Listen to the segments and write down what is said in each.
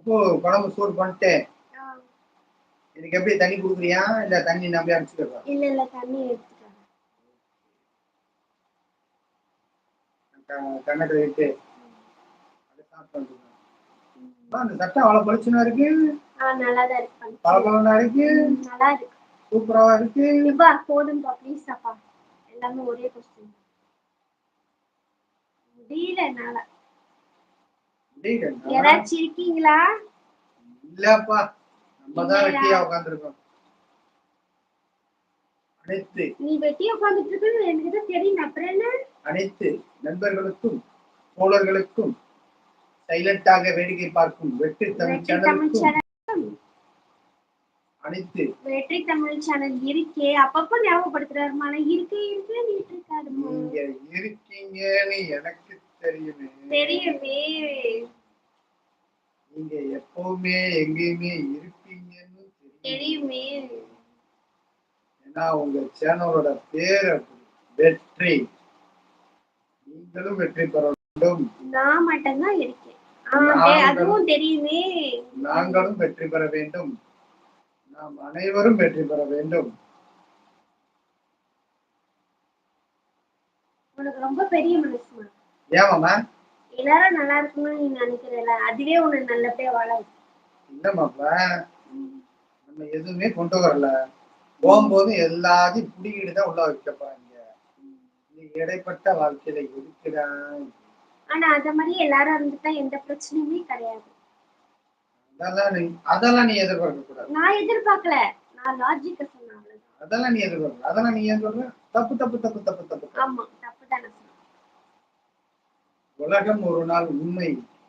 அப்போ குழம்பு சூடு பண்ணிட்டு இதுக்கு எப்படி தண்ணி குடுக்குறியா? இல்ல தண்ணி நம்பி அனுப்பிச்சுக்கிறா இல்ல இல்ல தண்ணி கண்ணத்தை வைத்து அதை சாப்பிட்டு அந்த சட்டை அவ்வளவு பளிச்சுனா இருக்கு? பளபளனா இருக்கு நல்லா இருக்கு? சூப்பராவா இருக்கு. இப்பா போதும்பா ப்ளீஸ் அப்பா. எல்லாமே ஒரே கொஸ்டின் முடியல என்னால. யாராச்சும் இருக்கீங்களா இல்லப்பா நம்ம தான்? வெட்டியா அனைத்து. நீ வெட்டி உட்காந்துட்டு இருக்கிறது எனக்கு தெரியும். அப்புறம் என்ன? அனைத்து நண்பர்களுக்கும் தோழர்களுக்கும் சைலண்டாக வேடிக்கை பார்க்கும் வெற்றி தமிழ் சேனலுக்கும் சேனல் அனைத்து. வெற்றி தமிழ் சேனல் இருக்கே. அப்பப்போ ஞாபகப்படுத்துறாருமா ஆனா இருக்கே இருக்கே நீட்டு இருக்காருமா நீங்க இருக்கீங்கன்னு எனக்கு தெரியுமே. நீங்க எப்பவுமே எங்கேயுமே இருப்பீங்கன்னு தெரியும். ஏன்னா உங்க சேனலோட பேர். வெற்றி. நீங்களும் வெற்றி பெற வேண்டும். நான் மட்டும்தான் இருக்கேன். அதுவும் தெரியுமே. நாங்களும் வெற்றி பெற வேண்டும். நாம் அனைவரும் வெற்றி பெற வேண்டும். உனக்கு ரொம்ப பெரிய மனசுமா ஏமாமா எல்லாரும் நல்லா இருக்கணும்னு நீ நினைக்கிறல அதுவே உனக்கு நல்லபடியா வாழ இல்லமாப்பா நம்ம எதுவுமே கொண்டு வரல. போகும்போது எல்லாத்தையும் புடிக்கிட்டு தான் உள்ள வைக்க போறாங்க. நீ இடைப்பட்ட வாழ்க்கையில இருக்கிறான் ஆனா அத மாதிரி எல்லாரும் இருந்துட்டா எந்த பிரச்சனையுமே கிடையாது. அதெல்லாம் நீ அதெல்லாம் நீ எதிர்பார்க்க கூடாது. நான் எதிர்பார்க்கல. நான் லாஜிக்க சொன்னேன் அதெல்லாம் நீ எதிர்பார்க்க அதெல்லாம் நீ ஏன் சொல்ற? தப்பு தப்பு தப்பு தப்பு தப்பு. ஆமா தப்பு தானே உலகம் ஒரு நாள் உண்மை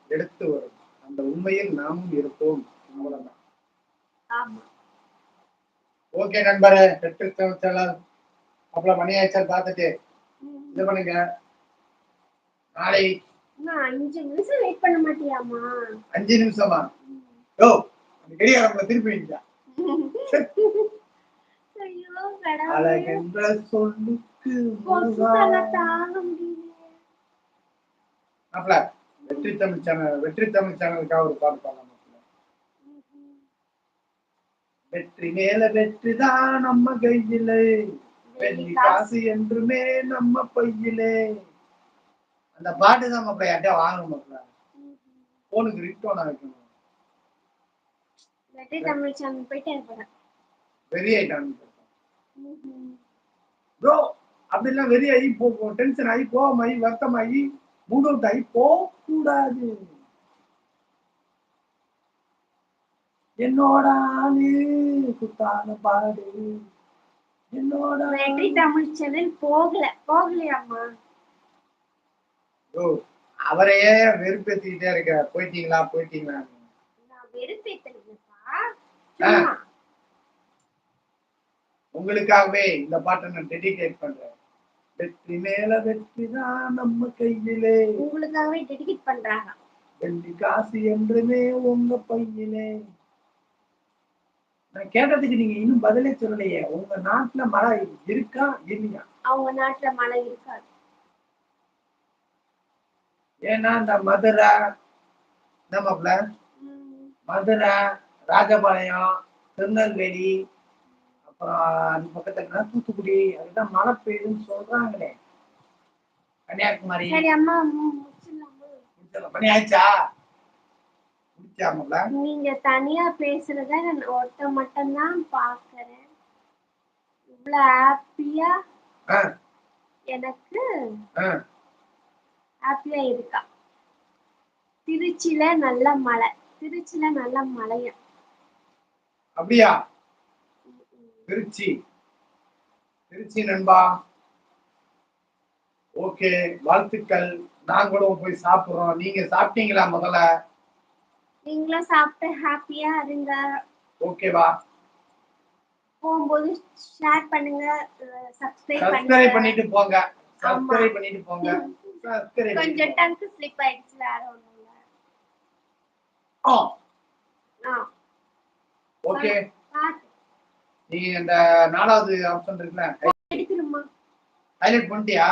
எடுத்து வரும். அந்த உண்மையில் நாமும் இருப்போம் அவ்வளவுதான் ஓகே நண்பரே பெற்று செலர் அப்புறம் மணி ஆயிடுச்சா பார்த்துட்டு. இது பண்ணுங்க. நாளை அஞ்சு நிமிஷம் வெயிட் பண்ண மாட்டியாமா அஞ்சு நிமிஷமா? யோ அந்த கடிகாரம்ல திருப்பி வைங்க. அழகென்ற சொல்லுக்கு தாங்க முடியல. மாப்ள, வெற்றி தமிழ் சேனல் வெற்றி தமிழ் சேனலுக்காக ஒரு பாட்டு பாடலாம். வெற்றி மேல வெற்றி தான் நம்ம கையிலே. வெள்ளி காசு என்றுமே நம்ம பையிலே. அந்த பாட்டு தான் மாப்பிள்ள யார்கிட்ட வாங்கணும் மாப்பிள்ள போனுக்கு ரிட்டோன் வைக்கணும். வெற்றி தமிழ் சேனல் போயிட்டு வெறி ஆயிட்டான்னு ப்ரோ அப்படிலாம் வெறி ஆகி போ டென்ஷன் ஆகி கோவமாகி வருத்தமாகி மூட் அவுட் ஆகி போக கூடாது என்னோட ஆளு குத்தான பாடு. என்னோட வெற்றி தமிழ் போகல போகலையாம்மா ப்ரோ அவரையே வெறுப்பேத்திக்கிட்டே இருக்க போயிட்டீங்களா போயிட்டீங்களா? உங்களுக்காகவே இந்த பாட்டை நான் டெடிகேட் பண்றேன். வெற்றி மேல வெற்றி தான் நம்ம கையிலே. உங்களுக்காகவே டெடிகேட் பண்றாங்க. வெள்ளி காசு என்றுமே உங்க பையிலே. நான் கேட்டதுக்கு நீங்க இன்னும் பதிலே சொல்லலையே. உங்க நாட்டுல மழை இருக்கா இல்லையா? அவங்க நாட்டுல மழை இருக்காது. ஏன்னா இந்த மதுரை நம்மப்ல மதுரை ராஜபாளையம் திருநெல்வேலி அது பக்கத்துல தூத்துக்குடி அதுதான் மழை பெய்யுதுன்னு சொல்றாங்களே. கன்னியாகுமரி. சரி அம்மா ஆயிடுச்சா? முடிச்சாமல நீங்க தனியா பேசுறத நான் ஒருத்த மட்டும்தான் பாக்குறேன் இவ்வளவு ஹாப்பியா எனக்கு ஹாப்பியா இருக்கா? திருச்சியில நல்ல மழை. திருச்சியில நல்ல மழையா அப்படியா? திருச்சி. திருச்சி நண்பா. ஓகே வாழ்த்துக்கள். நாங்களும் போய் சாப்பிடுறோம். நீங்க சாப்பிட்டீங்களா முதல்ல? நீங்களும் சாப்பிட்டு ஹாப்பியா இருங்க. ஓகேவா போகும்போது ஷேர் பண்ணுங்க. சப்ஸ்கிரைப் பண்ணிட்டு போங்க. சப்ஸ்கிரைப் பண்ணிட்டு போங்க. சப்ஸ்கிரைப் கொஞ்சம் டங்கு ஸ்லிப் ஆயிடுச்சு வேற ஒண்ணும் இல்ல. ஓகே. நீ இந்த நாலாவது ஆப்ஷன் இருக்குல்ல ஹைலைட் பண்ணிட்டியா?